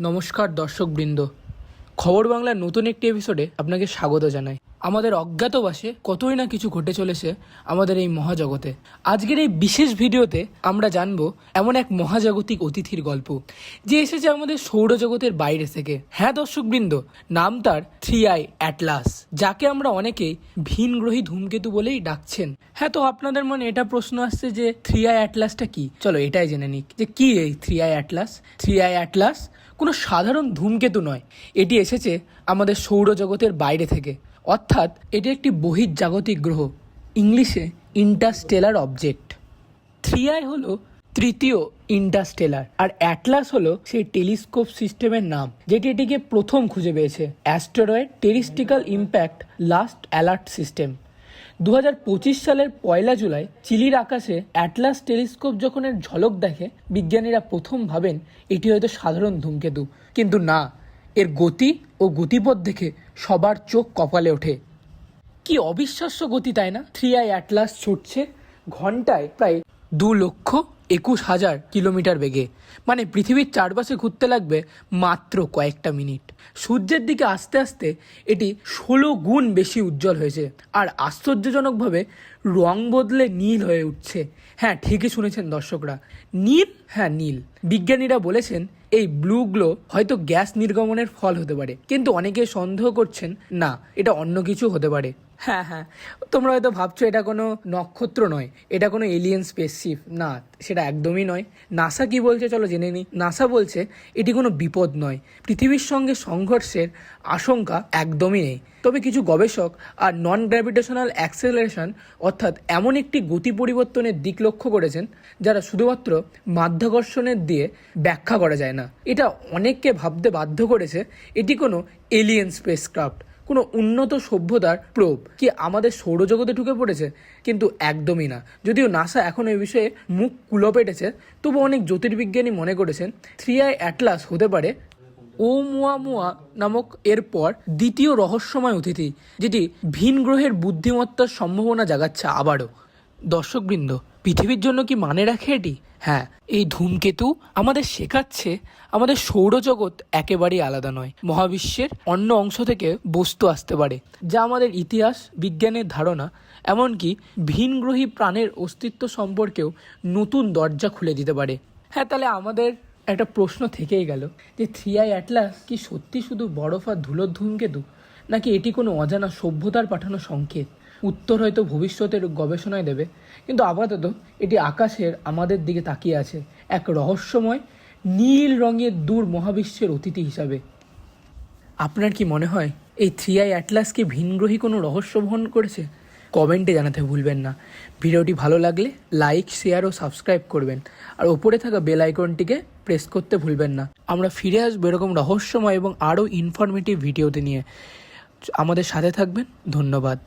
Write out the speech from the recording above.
নমস্কার দর্শকবৃন্দ। খবর বাংলার নতুন একটি এপিসোডে আপনাকে স্বাগত জানাই। আমাদের অজ্ঞাতবাসে কতই না কিছু ঘটে চলেছে আমাদের এই মহাজগতে। আজকের এই বিশেষ ভিডিওতে আমরা জানব এমন এক মহাজাগতিক অতিথির গল্প, যে এসেছে আমাদের সৌরজগতের বাইরে থেকে। হ্যাঁ দর্শকবৃন্দ, নাম তার থ্রি আই অ্যাটলাস, যাকে আমরা অনেকেই ভিনগ্রহী ধূমকেতু বলেই ডাকছেন। হ্যাঁ তো আপনাদের মনে এটা প্রশ্ন আসছে যে থ্রি আই অ্যাটলাসটা কি? চলো এটাই জেনে নিক যে কি এই three I Atlas? Three I Atlas কোনো সাধারণ ধূমকেতু নয়। এটি এসেছে আমাদের সৌরজগতের বাইরে থেকে। অর্থাৎ এটি একটি বহির্জাগতিক গ্রহ, ইংলিশে ইন্টারস্টেলার অবজেক্ট থ্রি আই হলো তৃতীয় ইন্টারস্টেলার আর অ্যাটলাস হলো সেই টেলিস্কোপ সিস্টেমের নাম, যেটি এটিকে প্রথম খুঁজে পেয়েছে। Asteroid terrestrial impact last alert system দু হাজার পঁচিশ সালের পয়লা জুলাই, চিলির আকাশে অ্যাটলাস টেলিস্কোপ যখন এর ঝলক দেখে, বিজ্ঞানীরা প্রথম ভাবেন এটি হয়তো সাধারণ ধূমকেতু। কিন্তু না এর গতি ও গতিপথ দেখে সবার চোখ কপালে ওঠে। কি অবিশ্বাস্য গতি তাই না? থ্রি আই অ্যাটলাস ছুটছে ঘন্টায় প্রায় দু লক্ষ একুশ হাজার কিলোমিটার বেগে। মানে পৃথিবীর চারপাশে ঘুরতে লাগবে মাত্র কয়েকটা মিনিট। সূর্যের দিকে আস্তে আস্তে এটি ষোলো গুণ বেশি উজ্জ্বল হয়েছে আর আশ্চর্যজনকভাবে রং বদলে নীল হয়ে উঠছে। হ্যাঁ ঠিকই শুনেছেন দর্শকরা। নীল? হ্যাঁ নীল। বিজ্ঞানীরা বলেছেন এই ব্লু গ্লো হয়তো গ্যাস নির্গমনের ফল হতে পারে। কিন্তু অনেকে সন্দেহ করছেন, না, এটা অন্য কিছু হতে পারে। হ্যাঁ হ্যাঁ। তোমরা হয়তো ভাবছ এটা কোনো নক্ষত্র নয়, এটা কোনো এলিয়েন স্পেসশিপ না, সেটা একদমই নয়। নাসা কি বলছে চলো জেনে নিই নাসা বলছে এটি কোনো বিপদ নয়। পৃথিবীর সঙ্গে সংঘর্ষের আশঙ্কা একদমই নেই। তবে কিছু গবেষক আর নন গ্র্যাভিটেশনাল অ্যাক্সেলারেশন অর্থাৎ এমন একটি গতি পরিবর্তনের দিক লক্ষ্য করেছেন, যারা শুধুমাত্র মাধ্যাকর্ষণের দিয়ে ব্যাখ্যা করা যায় না। এটা অনেককে ভাবতে বাধ্য করেছে এটি কোনো এলিয়েন স্পেসক্রাফট কোনো উন্নত সভ্যতার প্রোব কি আমাদের সৌরজগতে ঢুকে পড়েছে? কিন্তু একদমই না। যদিও নাসা এখন এই বিষয়ে মুখ কুলো পেটেছে তবু অনেক জ্যোতির্বিজ্ঞানী মনে করেছেন থ্রি আই অ্যাটলাস হতে পারে ও মুয়া মুয়া নামক এরপর দ্বিতীয় রহস্যময় অতিথি, যেটি ভিন গ্রহের বুদ্ধিমত্তার সম্ভাবনা জাগাচ্ছে আবারও। দর্শকবৃন্দ পৃথিবীর জন্য কি মানে রাখে এটি? হ্যাঁ এই ধূমকেতু আমাদের শেখাচ্ছে, আমাদের সৌরজগৎ একেবারেই আলাদা নয়, মহাবিশ্বের অন্য অংশ থেকে বস্তু আসতে পারে, যা আমাদের ইতিহাস, বিজ্ঞানের ধারণা, এমনকি ভিনগ্রহী প্রাণের অস্তিত্ব সম্পর্কেও নতুন দরজা খুলে দিতে পারে। হ্যাঁ তাহলে আমাদের একটা প্রশ্ন থেকেই গেল যে থ্রি আই অ্যাটলাস কি সত্যি শুধু বরফ আর ধুলোর ধূমকেতু, নাকি এটি কোনো অজানা সভ্যতার পাঠানো সংকেত? উত্তর হয়তো ভবিষ্যতের গবেষণায় দেবে, কিন্তু আপাতত এটি আকাশের আমাদের দিকে তাকিয়ে আছে, এক রহস্যময়, নীল রঙের দূর মহাবিশ্বের অতিথি হিসাবে। আপনার কি মনে হয়, এই থ্রি আই অ্যাটলাস কি ভিনগ্রহী কোনো রহস্য বহন করেছে? কমেন্টে জানাতে ভুলবেন না। ভিডিওটি ভালো লাগলে লাইক, শেয়ার ও সাবস্ক্রাইব করবেন। আর ওপরে থাকা বেল আইকনটিকে প্রেস করতে ভুলবেন না। আমরা ফিরে আসব এরকম রহস্যময় এবং আরও ইনফরমেটিভ ভিডিওতে নিয়ে। আমাদের সাথে থাকবেন, ধন্যবাদ।